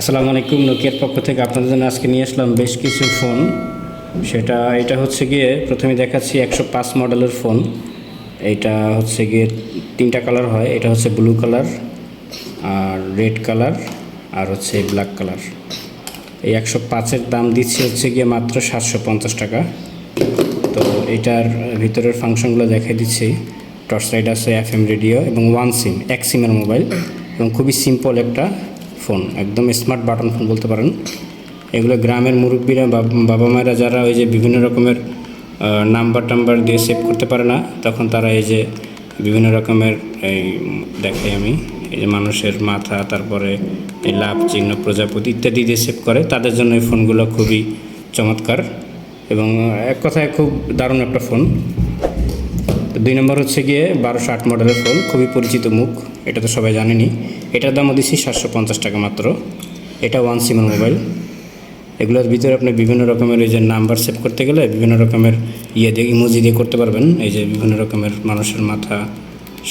আসসালামু আলাইকুম, নোকিয়ার পক্ষ থেকে আপনাদের জন্য আজকে নিয়ে আসলাম বেশ কিছু ফোন। সেটা, এটা হচ্ছে গিয়ে প্রথমে দেখাচ্ছি একশো পাঁচ মডেলের ফোন। এইটা হচ্ছে গিয়ে তিনটা কালার হয়, এটা হচ্ছে ব্লু কালার আর রেড কালার আর হচ্ছে ব্ল্যাক কালার। এই একশো পাঁচের দাম দিচ্ছি হচ্ছে গিয়ে মাত্র সাতশো পঞ্চাশ টাকা। তো এটার ভিতরের ফাংশনগুলো দেখাই দিচ্ছি। টর্চ লাইট আছে এফ এম রেডিও এবং ওয়ান সিম, এক সিমের মোবাইল এবং খুবই সিম্পল একটা ফোন, একদম স্মার্ট বাটন ফোন বলতে পারেন। এগুলো গ্রামের মুরব্বীরা বাবা মায়েরা যারা ওই যে বিভিন্ন রকমের নাম্বার টাম্বার দিয়ে সেভ করতে পারে না, তখন তারা এই যে বিভিন্ন রকমের এই দেখাই আমি, এই যে মানুষের মাথা, তারপরে এই লাভ চিহ্ন, প্রজাপতি ইত্যাদি দিয়ে সেভ করে। তাদের জন্য এই ফোনগুলো খুবই চমৎকার। এবং এক কথায় খুব দারুণ একটা ফোন তো দুই নম্বর হচ্ছে গিয়ে বারোশো আট মডেলের ফোন, খুবই পরিচিত মুখ, এটা তো সবাই জানেনি। এটার দামও দিচ্ছি সাতশো পঞ্চাশ টাকা মাত্র। এটা ওয়ান সিমের মোবাইল এগুলোর ভিতরে আপনি বিভিন্ন রকমের এই যে নাম্বার সেভ করতে গেলে বিভিন্ন রকমের ইয়ে দিয়ে ইমোজি দিয়ে করতে পারবেন। এই যে বিভিন্ন রকমের মানুষের মাথা,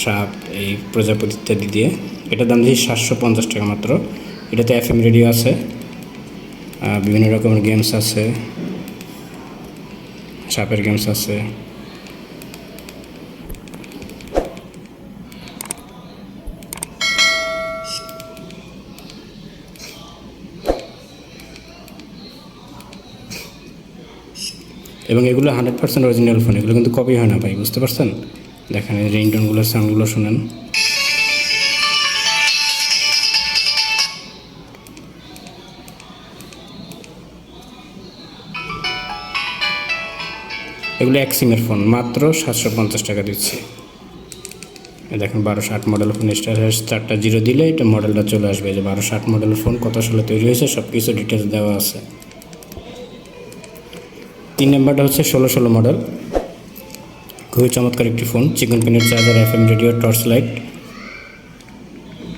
সাপ, এই প্রজাপতি ইত্যাদি দিয়ে। এটার দাম দিচ্ছি সাতশো পঞ্চাশ টাকা মাত্র। এটাতে এফ এম রেডিও আছে। বিভিন্ন রকমের গেমস আছে। সাপের গেমস আছে। এবং এগুলো হান্ড্রেড পার্সেন্ট অরিজিনাল ফোন এগুলো কিন্তু কপি হয় না ভাই, বুঝতে পারছেন? দেখেন এই রিংটোনগুলোর সাউন্ডগুলো শুনেন। এগুলো এক সিমের ফোন মাত্র সাতশো পঞ্চাশ টাকা দিচ্ছি। দেখেন বারোশো আট মডেল ফোন স্টার হ্যাশ চারটা জিরো দিলে এটা মডেলটা চলে আসবে। যে বারোশো আট মডেলের ফোন কত সালে তৈরি হয়েছে সব কিছু ডিটেলস দেওয়া আছে। তিন নাম্বারটা হচ্ছে ষোলো ষোলো মডেল। খুবই চমৎকার একটি ফোন, চিকন পিনের charger F M radio, torch light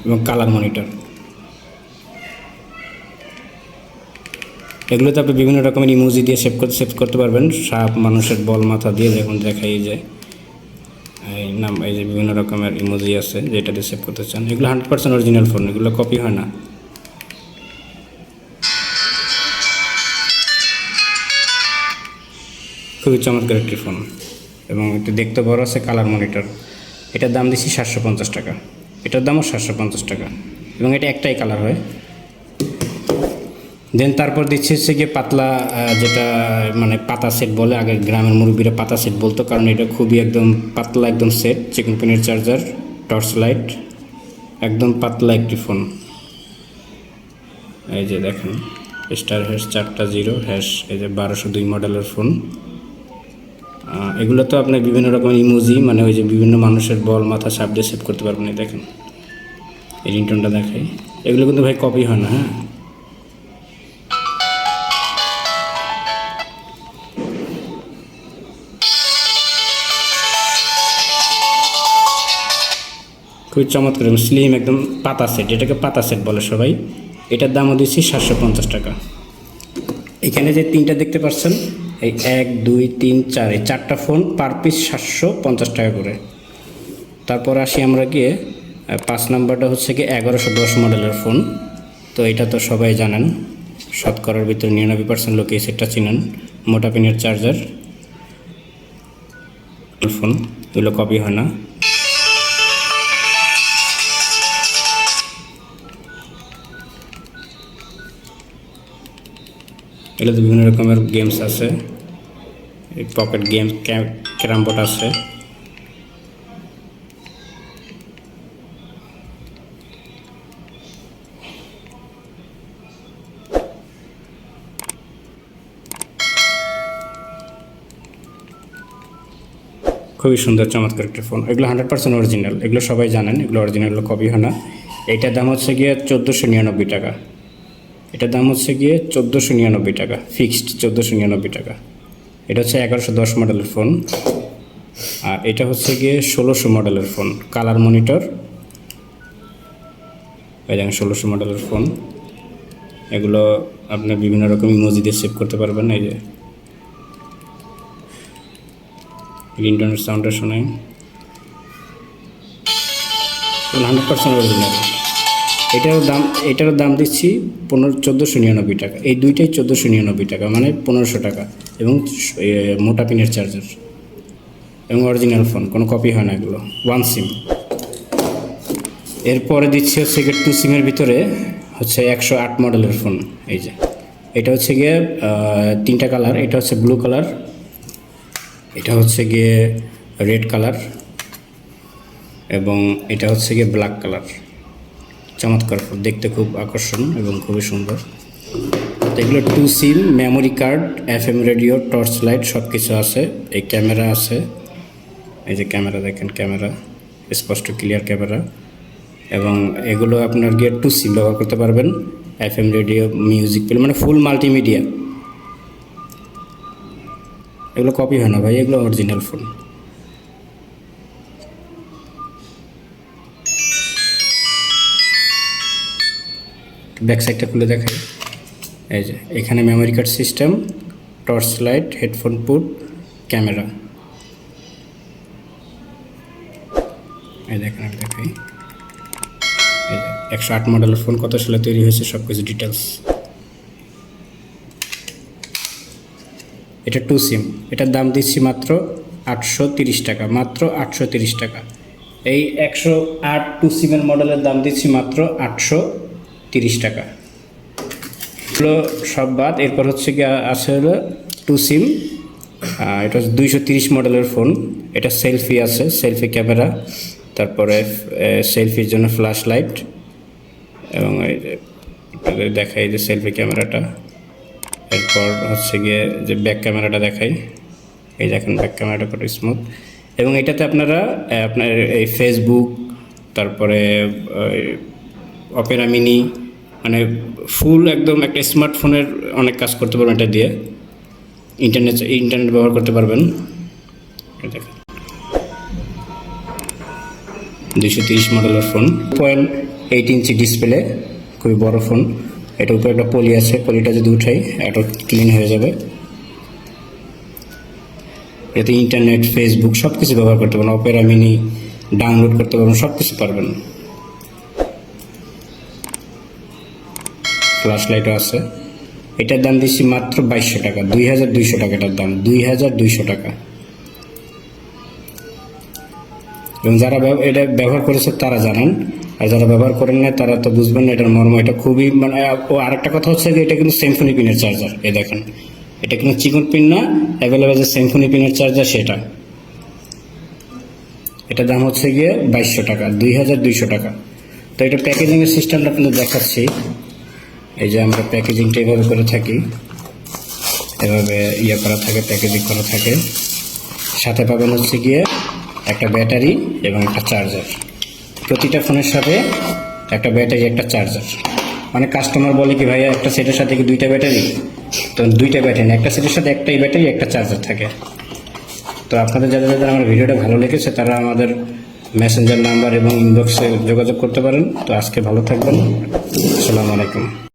এবং কালার মনিটর। এগুলোতে আপনি বিভিন্ন রকমের ইমোজি দিয়ে সেভ করতে সেভ করতে পারবেন। সাপ, মানুষের বল, মাথা দিয়ে যেমন দেখাই যায়। এই নাম, এই যে বিভিন্ন রকমের ইমোজি আছে যেটা দিয়ে সেভ করতে চান। এগুলো হান্ড্রেড পার্সেন্ট অরিজিনাল ফোন, এগুলো কপি হয় না। খুবই চমৎকার একটি ফোন এবং একটু দেখতে বড় আছে কালার মনিটর এটার দাম দিচ্ছি সাতশো পঞ্চাশ টাকা। এটার দামও সাতশো পঞ্চাশ টাকা এবং এটা একটাই কালার হয়। দেন তারপর দিচ্ছে হচ্ছে গিয়ে পাতলা যেটা মানে পাতা সেট বলে আগে গ্রামের মুরব্বীরা পাতা সেট বলতো, কারণ এটা খুবই একদম পাতলা একদম সেট চিকন পেনের চার্জার টর্চ লাইট একদম পাতলা একটি ফোন এই যে দেখেন স্টার হ্যাশ চারটা জিরো হ্যাশ এই যে বারোশো দুই মডেলের ফোন এগুলো তো আপনার বিভিন্ন রকম ইমোজি মানে ওই যে বিভিন্ন মানুষের বল, মাথা সাপ দিয়ে সেভ করতে পারবেন দেখেন। এই রিংটোনটা দেখাই। এগুলো কিন্তু ভাই কপি হয় না হ্যাঁ? খুবই চমৎকার, এবং স্লিম একদম পাতা সেট এটাকে পাতা সেট বলে সবাই। এটার দামও দিচ্ছি সাতশো পঞ্চাশ টাকা। এখানে যে তিনটা দেখতে পাচ্ছেন এই এক, দুই, তিন, চার, এই চারটা ফোন পার পিস সাতশো পঞ্চাশ টাকা করে। তারপর আসি আমরা গিয়ে পাঁচ নাম্বারটা হচ্ছে কি এগারোশো দশ মডেলের ফোন তো এটা তো সবাই জানেন, শতকরার ভিতরে নিরানব্বই পার্সেন্ট লোক সেটটা চিনেন, মোটা পিনের চার্জার ফোন এগুলো কপি হয় না। এগুলোতে বিভিন্ন রকমের গেমস আছে। পকেট গেম ক্যারাম বোর্ড আছে। খুবই সুন্দর, চমৎকার একটা ফোন এগুলো হান্ড্রেড পার্সেন্ট অরিজিনাল এগুলো সবাই জানেন, এগুলো অরিজিনাল কপি হয় না। এইটার দাম হচ্ছে গিয়ে চোদ্দোশো নিরানব্বই টাকা। এটার দাম হচ্ছে গিয়ে চোদ্দোশো নিরানব্বই টাকা ফিক্সড চোদ্দোশো নিরানব্বই টাকা। এটা হচ্ছে এগারোশো দশ মডেলের ফোন। আর এটা হচ্ছে গিয়ে ষোলোশো মডেলের ফোন, কালার মনিটর। এই দেখেন ষোলোশো মডেলের ফোন। এগুলো আপনি বিভিন্ন রকম ইমোজি দিয়ে সেভ করতে পারবেন, এই যে। রিংটনের সাউন্ডটা শোনাই। হান্ড্রেড পার্সেন্ট অরিজিনাল এটারও দাম এটারও দাম দিচ্ছি পনেরো, চোদ্দোশো নিরানব্বই টাকা। এই দুইটাই চোদ্দোশো নিরানব্বই টাকা মানে পনেরোশো টাকা এবং মোটা পিনের চার্জার এবং অরিজিনাল ফোন কোনো কপি হয় না এগুলো ওয়ান সিম এরপরে দিচ্ছি হচ্ছে গিয়ে টু সিমের ভিতরে হচ্ছে একশো আট মডেলের ফোন এই যে। এটা হচ্ছে গিয়ে তিনটা কালার এটা হচ্ছে ব্লু কালার এটা হচ্ছে গিয়ে রেড কালার এবং এটা হচ্ছে গিয়ে ব্ল্যাক কালার চমৎকার দেখতে খুব আকর্ষণ এবং খুবই সুন্দর। তো এগুলো two sim memory card F M radio torch light সব কিছু আছে। এই ক্যামেরা আছে। এই যে ক্যামেরা দেখেন ক্যামেরা স্পষ্ট ক্লিয়ার ক্যামেরা এবং এগুলো আপনার গিয়ে টু সিম ব্যবহার করতে পারবেন। F M radio music play মানে ফুল মাল্টিমিডিয়া এগুলো কপি হয় না ভাই, এগুলো অরিজিনাল ফোন ব্যাক সাইডটা খুলে দেখাই। এই যে, এখানে memory card system torch light headphone put camera এই দেখেন, আমি দেখাই। এই যে, একশো আট মডেলের ফোন কত সালে তৈরি হয়েছে সব কিছু ডিটেলস এটা টু সিম এটার দাম দিচ্ছি মাত্র আটশো তিরিশ টাকা, মাত্র আটশো তিরিশ টাকা। এই একশো আট টু সিমের মডেলের দাম দিচ্ছি মাত্র আটশো তিরিশ টাকা। হলো সব বাদ, এরপর হচ্ছে কি আছে হলো টু সিম এটা হচ্ছে দুইশো তিরিশ মডেলের ফোন এটা সেলফি আছে সেলফি ক্যামেরা তারপরে সেলফির জন্য ফ্ল্যাশ লাইট এবং দেখাই যে সেলফি ক্যামেরাটা এরপর হচ্ছে গিয়ে যে ব্যাক ক্যামেরাটা দেখাই, এই দেখেন ব্যাক ক্যামেরাটা কত স্মুথ এবং এটাতে আপনারা আপনার এই ফেসবুক তারপরে অপেরা মিনি মানে ফুল একদম একটা স্মার্টফোনের অনেক কাজ করতে পারবেন এটা দিয়ে। ইন্টারনেট ইন্টারনেট ব্যবহার করতে পারবেন। দুশো তিরিশ মডেলের phone point eight inch display খুবই বড় ফোন এটার উপরে একটা পলি আছে পলিটা যদি উঠাই এটা ক্লিন হয়ে যাবে। এতে ইন্টারনেট ফেসবুক সব কিছু ব্যবহার করতে পারবেন। অপেরা মিনি ডাউনলোড করতে পারবেন সব কিছু পারবেন। ফ্ল্যাশ লাইটও আছে। এটার দাম দিচ্ছি মাত্র বাইশশো টাকা, দুই হাজার দুইশো টাকা এটার দাম, দুই হাজার দুইশো টাকা। এবং যারা এটা ব্যবহার করেছে তারা জানেন, আর যারা ব্যবহার করেন না তারা তো বুঝবেন না এটার মর্ম। এটা খুবই মানে ও আরেকটা কথা হচ্ছে যে এটা কিন্তু সেমফোনি পিনের চার্জার এই দেখেন। এটা কিন্তু চিকন পিন না অ্যাভেলেবেল যে সেমফোনি পিনের চার্জার সেটা। এটার দাম হচ্ছে গিয়ে বাইশশো টাকা, দুই হাজার দুইশো টাকা। তো এটা প্যাকেজিংয়ের সিস্টেমটা আপনাদের দেখাচ্ছি। এই যে আমরা প্যাকেজিংটা এভাবে করে থাকি, এভাবে ইয়ে করা থাকে, প্যাকেজিং করা থাকে। সাথে পাবেন হচ্ছে গিয়ে একটা ব্যাটারি এবং একটা চার্জার। প্রতিটা ফোনের সাথে একটা ব্যাটারি, একটা চার্জার। অনেক কাস্টমার বলে কি, ভাইয়া, একটা সেটের সাথে কি দুইটা ব্যাটারি? তো দুইটা ব্যাটারি একটা সেটের সাথে একটাই ব্যাটারি, একটা চার্জার থাকে। তো আপনাদের, যাদের যাদের আমার ভিডিওটা ভালো লেগেছে, তারা আমাদের মেসেঞ্জার নাম্বার এবং ইনবক্সে যোগাযোগ করতে পারেন। তো আজকে ভালো থাকবেন। আসসালামু আলাইকুম।